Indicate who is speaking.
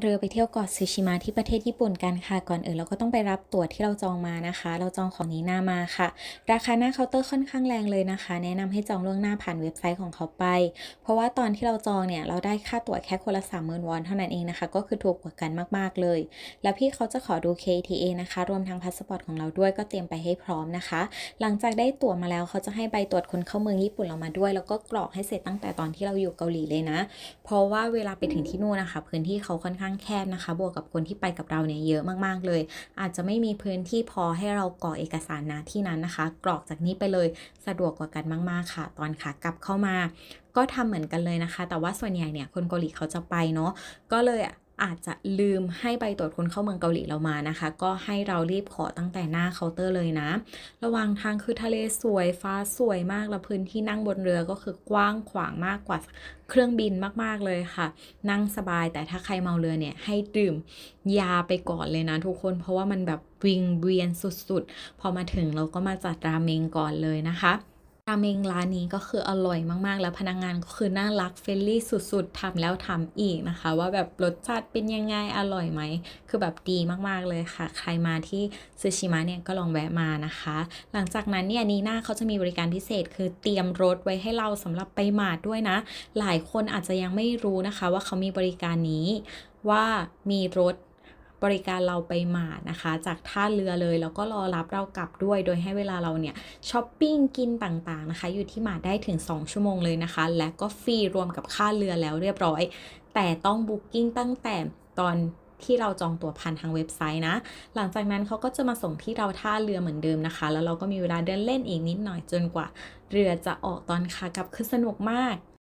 Speaker 1: เรือไปเที่ยวเกาะซูชิมะที่ประเทศญี่ปุ่นกันค่ะ ก่อนอื่นเราก็ต้องไปรับตั๋วที่เราจองมานะคะ เราจองของนี้หน้ามาค่ะ ราคาหน้าเคาน์เตอร์ค่อนข้างแรงเลยนะคะ แนะนำให้จองล่วงหน้าผ่านเว็บไซต์ของเขาไป เพราะว่าตอนที่เราจองเนี่ยเราได้ค่าตั๋วแค่คนละ30,000วอนเท่านั้นเองนะคะ ก็คือถูกกว่ากันมากๆเลย แล้วพี่เขาจะขอดู KTA นะคะ รวมทั้งพาสปอร์ตของเราด้วยก็เตรียมไปให้พร้อมนะคะ หลังจากได้ตั๋วมาแล้วเขาจะให้ใบตรวจคนเข้าเมืองญี่ปุ่นเรามาด้วย แล้วก็กรอกให้เสร็จตั้งแต่ตอนที่เราอยู่เกาหลีเลยนะ เพราะว่าเวลาไปถึงที่นู่นนะคะ พื้นที่เขาค่อนข้างแคบนะคะ บวกกับคนที่ไปกับเราเนี่ยเยอะมากๆเลย อาจจะไม่มีพื้นที่พอให้เรากรอกเอกสารนะที่นั้นนะคะ กรอกจากนี้ไปเลยสะดวกกว่ากันมาก ๆค่ะ ตอนขากลับเข้ามา ก็ทำเหมือนกันเลยนะคะ แต่ว่าส่วนใหญ่เนี่ยคนเกาหลีเขาจะไปเนาะก็เลย อาจจะลืมให้ใบตรวจคนเข้าเมืองเกาหลีเรามานะคะ ก็ให้เรารีบขอตั้งแต่หน้าเคาน์เตอร์เลยนะ ระหว่างทางคือทะเลสวยฟ้าสวยมากแล้วพื้นที่นั่งบนเรือก็คือกว้างขวางมากกว่าเครื่องบินมาก ๆ เลยค่ะ นั่งสบายแต่ถ้าใครเมาเรือเนี่ยให้ดื่มยาไปก่อนเลยนะทุกคนเพราะว่ามันแบบวิงเวียนสุดๆ พอมาถึงเราก็มาจัดราเมงก่อนเลยนะคะ ราเมงร้านนี้ก็คืออร่อยมาก ๆ แล้วพนักงงานก็คือน่ารักเฟรลี่สุด ๆทำแล้วทำอีกนะคะ ว่าแบบรสชาติเป็นยังไงอร่อยไหม คือแบบดีมากๆเลยค่ะ ใครมาที่ซูชิมะเนี่ยก็ลองแวะมานะคะ หลังจากนั้นเนี่ยนีน่าเขาจะมีบริการพิเศษ คือเตรียมรถไว้ให้เราสำหรับไปหมาดด้วยนะ หลายคนอาจจะยังไม่รู้นะคะว่าเขามีบริการนี้ว่ามีรถ บริการเราไปหมาดนะคะ จากท่าเรือเลยแล้วก็รอรับเรากลับด้วย โดยให้เวลาเราเนี่ยช้อปปิ้งกินต่างๆนะคะ อยู่ที่หมาดได้ถึง 2 ชั่วโมงเลยนะคะ และก็ฟรีรวมกับค่าเรือแล้วเรียบร้อย แต่ต้องบุ๊กิ้งตั้งแต่ตอนที่เราจองตั๋วผ่านทางเว็บไซต์นะ หลังจากนั้นเขาก็จะมาส่งที่เราท่าเรือเหมือนเดิมนะคะ แล้วเราก็มีเวลาเดินเล่นอีกนิดหน่อยจนกว่า เรือจะออกตอนขากลับคือสนุกมาก